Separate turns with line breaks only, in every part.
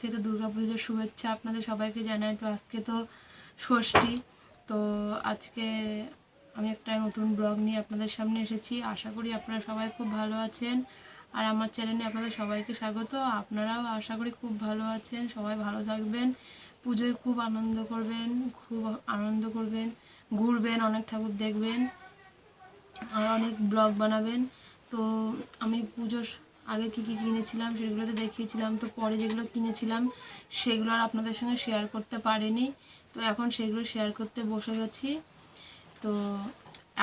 পুজো তো পুজোর শুভেচ্ছা আপনাদের সবাইকে জানাই। তো আজকে তো ষষ্ঠী, তো আজকে আমি একটা নতুন ব্লগ নিয়ে আপনাদের সামনে এসেছি। আশা করি আপনারা সবাই খুব ভালো আছেন। আর আমার চ্যানেলে আপনাদের সবাইকে স্বাগত। আপনারাও আশা করি খুব ভালো আছেন। সবাই ভালো থাকবেন। পুজোয় খুব আনন্দ করবেন, খুব আনন্দ করবেন, ঘুরবেন, অনেক ঠাকুর দেখবেন, আর অনেক ব্লগ বানাবেন। তো আমি পুজোর আগে কী কী কিনেছিলাম সেগুলোতে দেখিয়েছিলাম, তো পরে যেগুলো কিনেছিলাম সেগুলো আর আপনাদের সঙ্গে শেয়ার করতে পারিনি। তো এখন সেগুলো শেয়ার করতে বসে গেছি। তো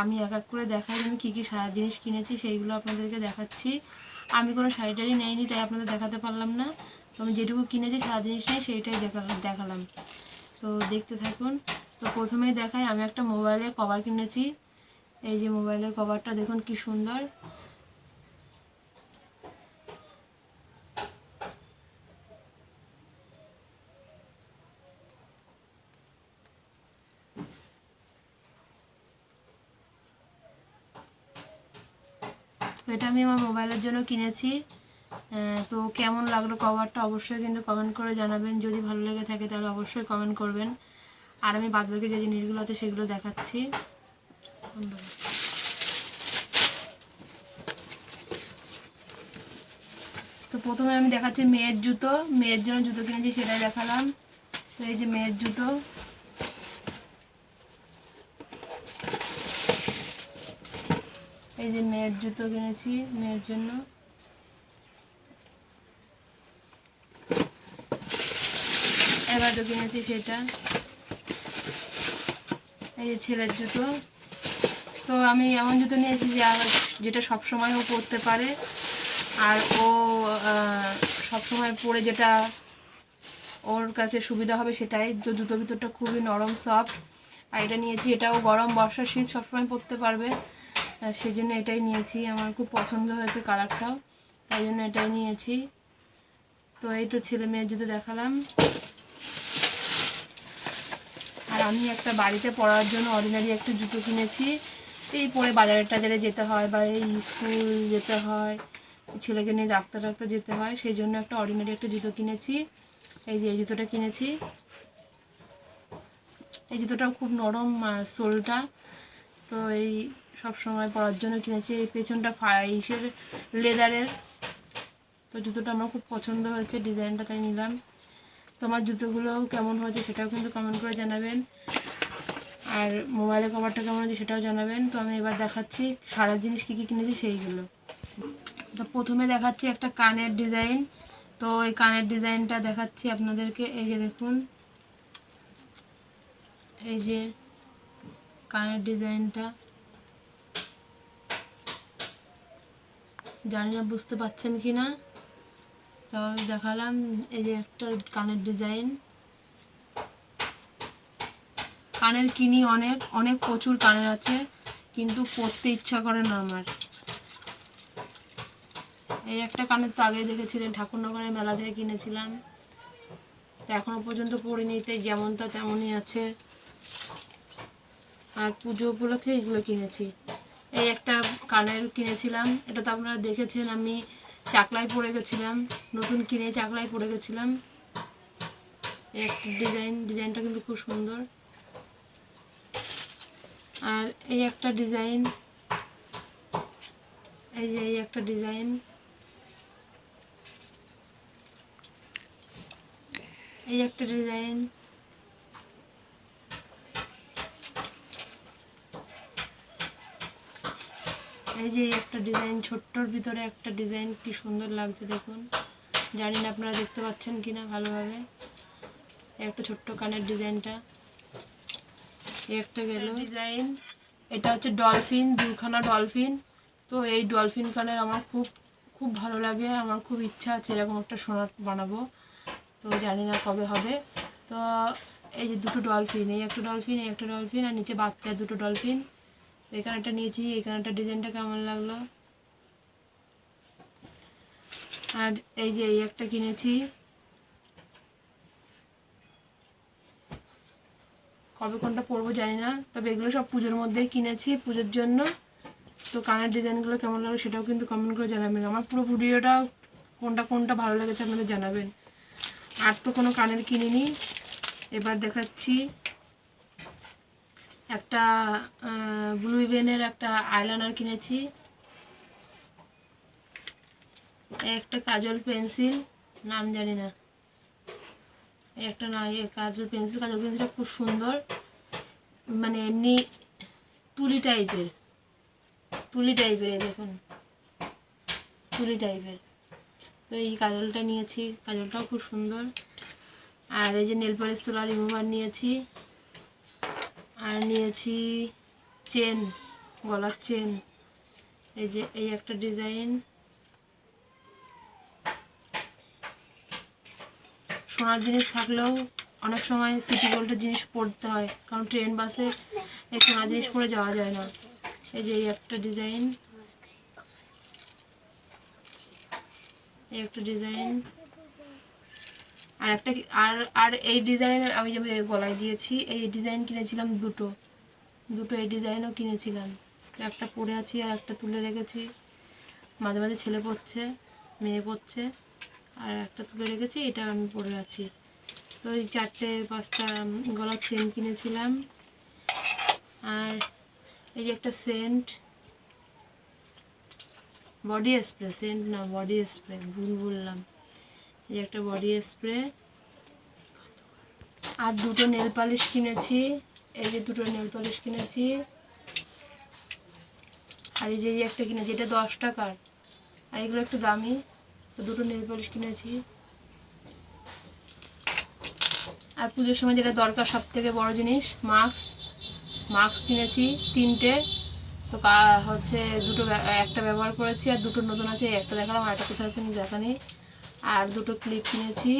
আমি এক এক করে দেখাই আমি কী কী সারা জিনিস কিনেছি, সেইগুলো আপনাদেরকে দেখাচ্ছি। আমি কোনো শাড়ি টাড়ি নেইনি, তাই আপনাদের দেখাতে পারলাম না। তো আমি যেটুকু কিনেছি সারা জিনিস নেই, সেইটাই দেখালাম দেখালাম। তো দেখতে থাকুন। তো প্রথমেই দেখাই, আমি একটা মোবাইলে কভার কিনেছি। এই যে মোবাইলের কভারটা দেখুন কি সুন্দর। এটা আমি আমার মোবাইলের জন্য কিনেছি। তো কেমন লাগল কভারটা অবশ্যই কিন্তু কমেন্ট করে জানাবেন। যদি ভালো লেগে থাকে তাহলে অবশ্যই কমেন্ট করবেন। আর আমি বাদবাকি যে জিনিসগুলো আছে সেগুলো দেখাচ্ছি। তো প্রথমে আমি দেখাচ্ছি মেয়ের জুতো। মেয়ের জন্য জুতো কিনেছি সেটাই দেখালাম। তো এই যে মেয়ের জুতো। এই যে মেয়ের জুতো কিনেছি, মেয়ের জন্য। এবারও কিনেছি সেটা। এই যে ছেলের জুতো। তো আমি এমন জুতো নিয়েছি যে আর যেটা সবসময় ও পরতে পারে। আর ও সবসময় পরে যেটা ওর কাছে সুবিধা হবে সেটাই। তো জুতো ভিতরটা খুবই নরম, সফট। আর এটা নিয়েছি, এটাও গরম বর্ষা শীত সবসময় পরতে পারবে। সেই জন্য এটাই নিয়েছি। আমার খুব পছন্দ হয়েছে কালারটাও তাই জন্য এটাই নিয়েছি। তো এই তো ছেলে মেয়ের জুতো দেখালাম। আর আমি একটা বাড়িতে পড়ার জন্য অর্ডিনারি একটা জুতো কিনেছি। এই পরে বাজারে টাজারে যেতে হয় বা এই স্কুল যেতে হয়, ছেলেকে নিয়ে ডাক্তার ডাক্তার যেতে হয় সেই জন্য একটা অর্ডিনারি একটা জুতো কিনেছি। এই যে এই জুতোটা কিনেছি। এই জুতোটাও খুব নরম সোলটা। তো এই সব সময় পরার জন্য কিনেছি। এই পেছনটা ফাইসের লেদারের। তো জুতোটা আমার খুব পছন্দ হয়েছে, ডিজাইনটা তাই নিলাম। তোমার জুতোগুলো কেমন হয়েছে সেটাও কিন্তু কমেন্ট করে জানাবেন। আর মোবাইলের কভারটা কেমন হয়েছে সেটাও জানাবেন। তো আমি এবার দেখাচ্ছি সাদা জিনিস কী কী কিনেছি সেইগুলো। তো প্রথমে দেখাচ্ছি একটা কানের ডিজাইন। তো এই কানের ডিজাইনটা দেখাচ্ছি আপনাদেরকে। এই যে দেখুন। এই যে কানের ডিজাইনটা। জানি না, বুঝতে পারছেন কি না? তো দেখালাম, এই যে একটা কানের ডিজাইন। কানের কিনি অনেক অনেক প্রচুর কানের আছে, কিন্তু পরতে ইচ্ছা করে না আমার। এই একটা কানের তো আগেই দেখেছিলেন, ঠাকুরনগরের মেলা থেকে কিনেছিলাম। এখনও পর্যন্ত পরিনি তাই যেমনটা তেমনই আছে। আর পুজো উপলক্ষে এগুলো কিনেছি। এই একটা কানের কিনেছিলাম। এটা তো আপনারা দেখেছেন, আমি চাকলায় পরে গেছিলাম। নতুন কিনে চাকলায় পরে গেছিলাম। একটা ডিজাইন, ডিজাইনটা কিন্তু খুব সুন্দর। আর এই একটা ডিজাইন, এই যে এই একটা ডিজাইন। এই একটা ডিজাইন। এই যে এই একটা ডিজাইন ছোট্টর ভিতরে একটা ডিজাইন কি সুন্দর লাগছে দেখুন। জানি না আপনারা দেখতে পাচ্ছেন কি না ভালোভাবে একটা ছোট্ট কানের ডিজাইনটা এই একটা গেল। ডিজাইন এটা হচ্ছে ডলফিন দুখানা ডলফিন তো এই ডলফিন কানের আমার খুব খুব ভালো লাগে। আমার খুব ইচ্ছা আছে এরকম একটা সোনার বানাবো। তো জানি না কবে হবে। তো এই যে দুটো ডলফিন এই একটা ডলফিন এই একটা ডলফিন আর নিচে বাচ্চা দুটো ডলফিন একটা নিয়েছি একটা ডিজাইনটা কেমন লাগল? আর এই যে এই একটা কিনেছি। কবে কোনটা পরবো জানি না, তবে এগুলো সব পুজোর মধ্যেই কিনেছি, পুজোর জন্য। তো কানের ডিজাইনগুলো কেমন লাগল সেটাও কিন্তু কমেন্ট করে জানাবেন। আমার পুরো ভিডিওটা কোনটা কোনটা ভালো লেগেছে আপনাদের জানাবেন। আর তো কোনো কানের কিনিনি। এবার দেখাচ্ছি। একটা ইভেনের একটা আইলাইনার কিনেছি। একটা কাজল পেন্সিল, নাম জানি না। একটা না কাজল পেন্সিল, কাজল পেন্সিলটা খুব সুন্দর। মানে এমনি তুলি টাইপের। তুলি টাইপের দেখুন। তুলি টাইপের। তো এই কাজলটা নিয়েছি, কাজলটাও খুব সুন্দর। আর এই যে নেল পালিশ তোলা রিমুভার নিয়েছি। আর নিয়েছি চেন গলার চেন। এই যে, এই একটা ডিজাইন। সোনার জিনিস থাকলেও অনেক সময় সিটি গোল্ডের জিনিস পরতে হয়, কারণ ট্রেন বাসে এই সোনার জিনিস পরে যাওয়া যায় না। এই যে, এই একটা ডিজাইন। এই একটা ডিজাইন। আর একটা আর আর এই ডিজাইন আমি যে গলায় দিয়েছি, এই ডিজাইন কিনেছিলাম দুটো। দুটো এই ডিজাইনও কিনেছিলাম। একটা পরে আছি আর একটা তুলে রেখেছি। মাঝে মাঝে ছেলে পড়ছে, মেয়ে পড়ছে, আর একটা তুলে রেখেছি, এটা আমি পরে আছি। তো এই চারটে, পাঁচটা গলার চেন কিনেছিলাম। আর এই যে একটা সেন্ট বডি স্প্রে সেন্ট না বডি স্প্রে ভুল বললাম। এই যে একটা বডি স্প্রে আর দুটো নেল পালিশ কিনেছি, এই যে দুটো নেল পালিশ কিনেছি। আর এই যে এই একটা কিনেছি, এটা দশ টাকার। আর এগুলো একটু দামি। তো দুটো নেল পালিশ কিনেছি। আর পুজোর সময় যেটা দরকার সব থেকে বড় জিনিস মাস্ক মাস্ক কিনেছি, তিনটে। তো হচ্ছে দুটো একটা ব্যবহার করেছি, আর দুটো নতুন আছে একটা দেখালাম, আর একটা কোথায় আছে আমি দেখানি আর দুটো ক্লিপ কিনেছি।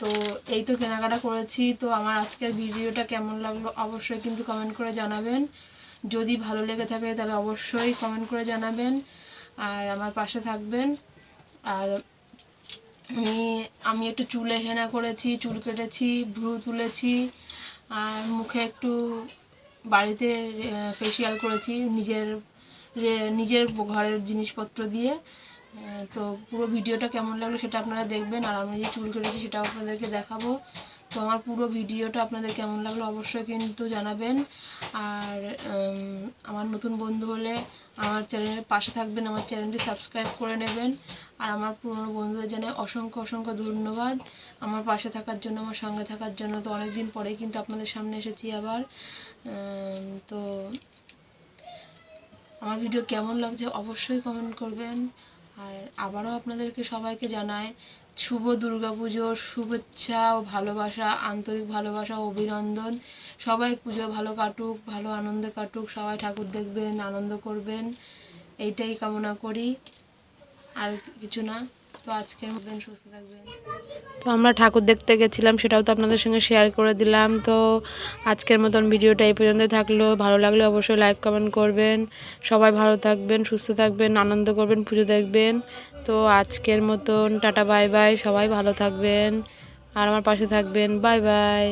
তো এই তো কেনাকাটা করেছি। তো আমার আজকের ভিডিওটা কেমন লাগল অবশ্যই কিন্তু কমেন্ট করে জানাবেন। যদি ভালো লেগে থাকে তাহলে অবশ্যই কমেন্ট করে জানাবেন। আর আমার পাশে থাকবেন। আর আমি আমি একটু চুলে হেনা করেছি, চুল কেটেছি, ভ্রু তুলেছি, আর মুখে একটু বাড়িতে ফেসিয়াল করেছি, নিজের নিজের ঘরের জিনিসপত্র দিয়ে। তো পুরো ভিডিওটা কেমন লাগল সেটা আপনারা দেখবেন। আর আমি যে চুল কেটেছি সেটাও আপনাদেরকে দেখাবো। তো আমার পুরো ভিডিওটা আপনাদের কেমন লাগল অবশ্যই কিন্তু জানাবেন। আর আমার নতুন বন্ধু হলে আমার চ্যানেলের পাশে থাকবেন, আমার চ্যানেলটি সাবস্ক্রাইব করে নেবেন। আর আমার পুরনো বন্ধুদের জানাই অসংখ্য অসংখ্য ধন্যবাদ। আমার পাশে থাকার জন্য, আমার সঙ্গে থাকার জন্য তো অনেক দিন পরেই কিন্তু আপনাদের সামনে এসেছি আবার। তো আমার ভিডিও কেমন লাগছে অবশ্যই কমেন্ট করবেন। আর আবারও আপনাদেরকে সবাইকে জানাই শুভ দুর্গা দুর্গাপুজোর শুভেচ্ছা ও ভালোবাসা, আন্তরিক ভালোবাসা অভিনন্দন। সবাই পুজো ভালো কাটুক, ভালো আনন্দে কাটুক, সবাই ঠাকুর দেখবেন, আনন্দ করবেন। এইটাই কামনা করি। আর কিছু না। তো থাকবেন। তো আমরা ঠাকুর দেখতে গেছিলাম, সেটাও তো আপনাদের সঙ্গে শেয়ার করে দিলাম। তো আজকের মতন ভিডিওটা এই পর্যন্ত থাকল। ভালো লাগলে অবশ্যই লাইক কমেন্ট করবেন। সবাই ভালো থাকবেন, সুস্থ থাকবেন, আনন্দ করবেন, পুজো দেখবেন। তো আজকের মতন টাটা বাই বাই সবাই ভালো থাকবেন। আর আমার পাশে থাকবেন। Bye bye